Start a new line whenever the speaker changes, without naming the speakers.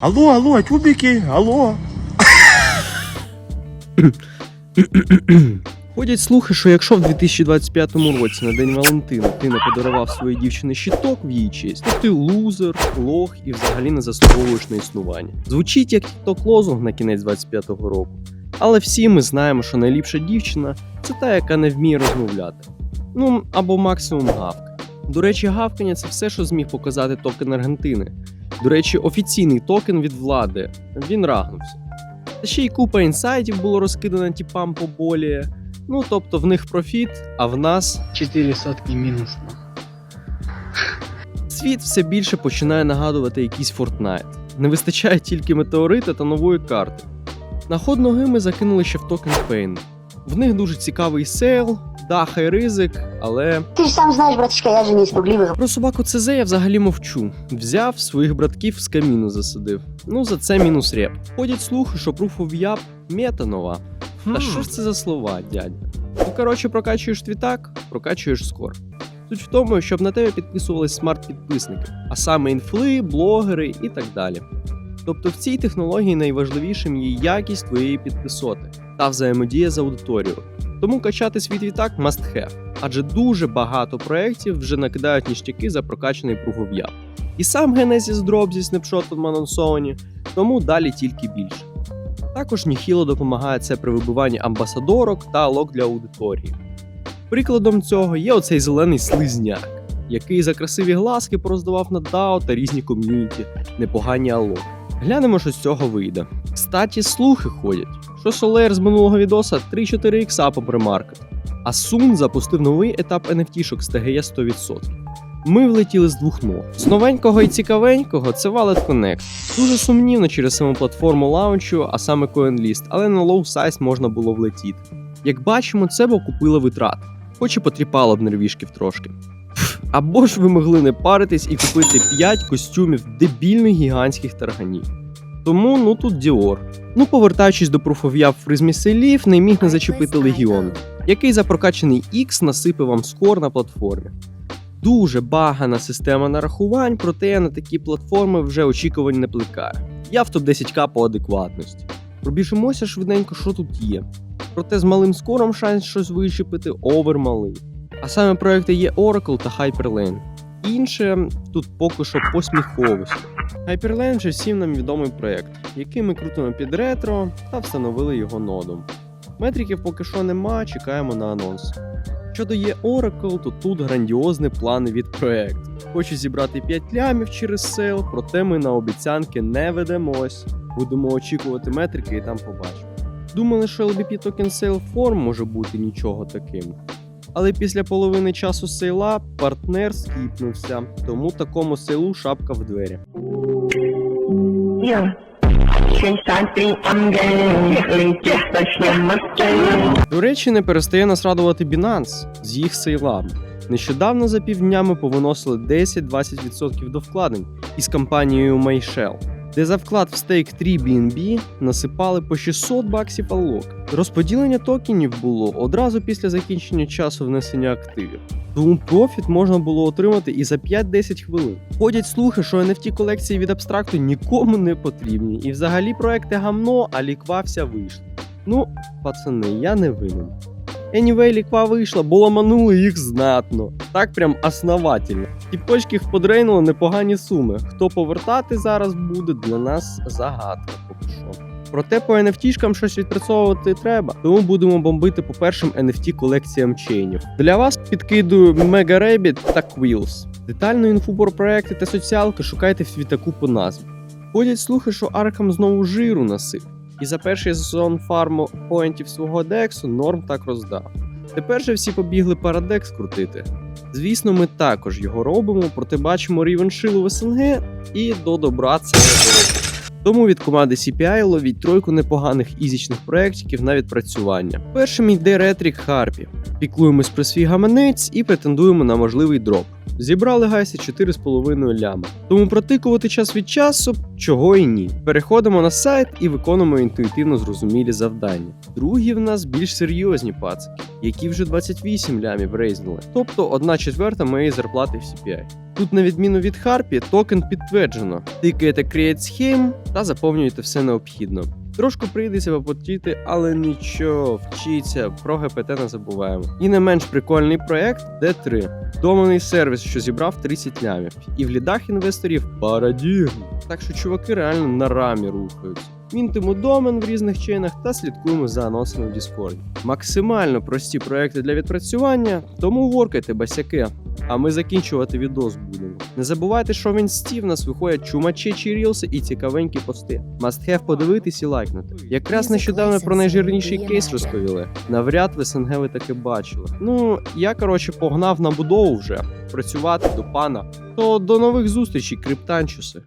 Алло, алло, тюбики, алло.
Ходять слухи, що якщо в 2025 році на День Валентина ти не подарував своїй дівчині щиток в її честь, то ти лузер, лох і взагалі не заслуговуєш на існування. Звучить як тікток лозунг на кінець 25-го року. Але всі ми знаємо, що найліпша дівчина це та, яка не вміє розмовляти. Ну або максимум гавка. До речі, гавкання це все, що зміг показати токен Аргентини. До речі, офіційний токен від влади. Він рагнувся. Та ще й купа інсайтів було розкидано тіпам поболіє. Ну, тобто в них профіт, а в нас
4 сотки мінус. ну.
світ все більше починає нагадувати якийсь Fortnite. Не вистачає тільки метеорита та нової карти. На ход ноги ми закинули ще в токен Pain. В них дуже цікавий сейл, даха й ризик, але
Ты же сам знаешь, братишка, я же не испугливый.
про собаку ЦЗ я взагалі мовчу. Взяв своїх братків з каміну засадив. Ну за це мінус реп. Ходять слухи, що Proof of Yap мета нова. Та що ж це за слова, дядя? Ну, коротше, прокачуєш твітак, прокачуєш скор. Суть в тому, щоб на тебе підписувались смарт-підписники, а саме інфли, блогери і так далі. Тобто в цій технології найважливішим є якість твоєї підписоти та взаємодія з аудиторією. Тому качати свій твітак must have, адже дуже багато проєктів вже накидають ніштяки за прокачаний Yap. І сам Genesis Drop зі снапшотом анонсовані, тому далі тільки більше. Також Ніхіло допомагає це при вибиванні амбасадорок та лок для аудиторії. Прикладом цього є оцей зелений слизняк, який за красиві глазки пороздавав на DAO та різні ком'юніті, непогані алок. Глянемо, що з цього вийде. Кстаті, слухи ходять, що Солер з минулого відоса 3-4 ікса по премаркет, а Сун запустив новий етап NFT-шок з ТГЄ 100%. Ми влетіли з двох ног. З новенького і цікавенького це Wallet Connect. Дуже сумнівно через саму платформу лаунчу, а саме CoinList, але на low size можна було влетіти. Як бачимо, це б окупило витрат, хоч і потріпало б нервішків трошки. Пф, Або ж ви могли не паритись і купити 5 костюмів дебільних гігантських тарганів. Тому ну тут Діор. Ну, повертаючись до Proof of Yap фризмі селів, не міг не зачепити Легіон, який за прокачаний X насипе вам скор на платформі. Дуже багана система нарахувань, проте на такі платформи вже очікувань не плекає. Я в топ-10к по адекватності. Пробіжимося швиденько, що тут є. Проте з малим скором шанс щось вичепити овер малий. А саме проекти є Oracle та Hyperlane. Інше тут поки що посміховище. Hyperlane вже всім нам відомий проект, який ми крутимо під ретро та встановили його нодом. Метриків поки що нема, чекаємо на анонс. Щодо є Oracle, то тут грандіозні плани від проекту. Хочу зібрати 5 лямів через сейл, проте ми на обіцянки не ведемось. Будемо очікувати метрики і там побачимо. Думали, що LBP Token Sale Form може бути нічого таким. Але після половини часу сейла партнер скіпнувся, тому такому сейлу шапка в двері.
Yeah.
До речі, не перестає нас радувати Binance з їх сейлами. Нещодавно за півдня ми повиносили 10-20% до вкладень із компанією MyShell, де за вклад в стейк 3 BNB насипали по 600 баксів аллок. Розподілення токенів було одразу після закінчення часу внесення активів. Тому профіт можна було отримати і за 5-10 хвилин. Ходять слухи, що NFT колекції від абстракту нікому не потрібні, і взагалі проекти гамно, а ліква вся вийшла. Ну, пацани, я не винен. Anyway, ліква вийшла, бо ламанули їх знатно. Так прям основательно. Ті почки вподрейнули непогані суми. Хто повертати зараз буде для нас загадка поки що. Проте по NFT-шкам щось відпрацьовувати треба, тому будемо бомбити по першим NFT колекціям чейнів. Для вас підкидую Mega Rabbit та Quills. Детальну інфу про проекти та соціалки шукайте в світаку по назві. Ходять слухи, що Арkham знову жиру насип. І за перший сезон фарму поінтів свого дексу норм так роздав. Тепер же всі побігли парадекс крутити. Звісно, ми також його робимо, проте бачимо рівень шилу в СНГ і до добра це не дорого. Тому від команди CPI ловіть тройку непоганих ізічних проєктів на відпрацювання. Першим йде Ретрік Харпі. Піклуємось про свій гаманець і претендуємо на можливий дроп. Зібрали гайси 4,5 ляма. Тому протикувати час від часу, чого і ні. Переходимо на сайт і виконуємо інтуїтивно зрозумілі завдання. Другі в нас більш серйозні пацики, які вже 28 лямів рейзнули, тобто 1 четверта моєї зарплати в CPI. Тут, на відміну від Харпі, токен підтверджено. Тикаєте Create Scheme та заповнюєте все необхідно. Трошки прийдеться попотіти, але нічого, вчіться, про ГПТ не забуваємо. І не менш прикольний проект D3. Доменний сервіс, що зібрав 30 лямів. І в лідах інвесторів парадігм. Так що чуваки реально на рамі рухаються. Мінтимо домен в різних чейнах та слідкуємо за анонсами в Discord. Максимально прості проекти для відпрацювання, тому воркайте басяки. А ми закінчувати відос будемо. Не забувайте, що в інсті в нас виходять чумачечі рілси і цікавенькі пости. Must have подивитись і лайкнути. Якраз нещодавно про найжирніший кейс розповіли. Навряд в СНГ ви таке бачили. Ну, я коротше погнав на будову вже працювати до пана. То до нових зустрічей, криптанчуси.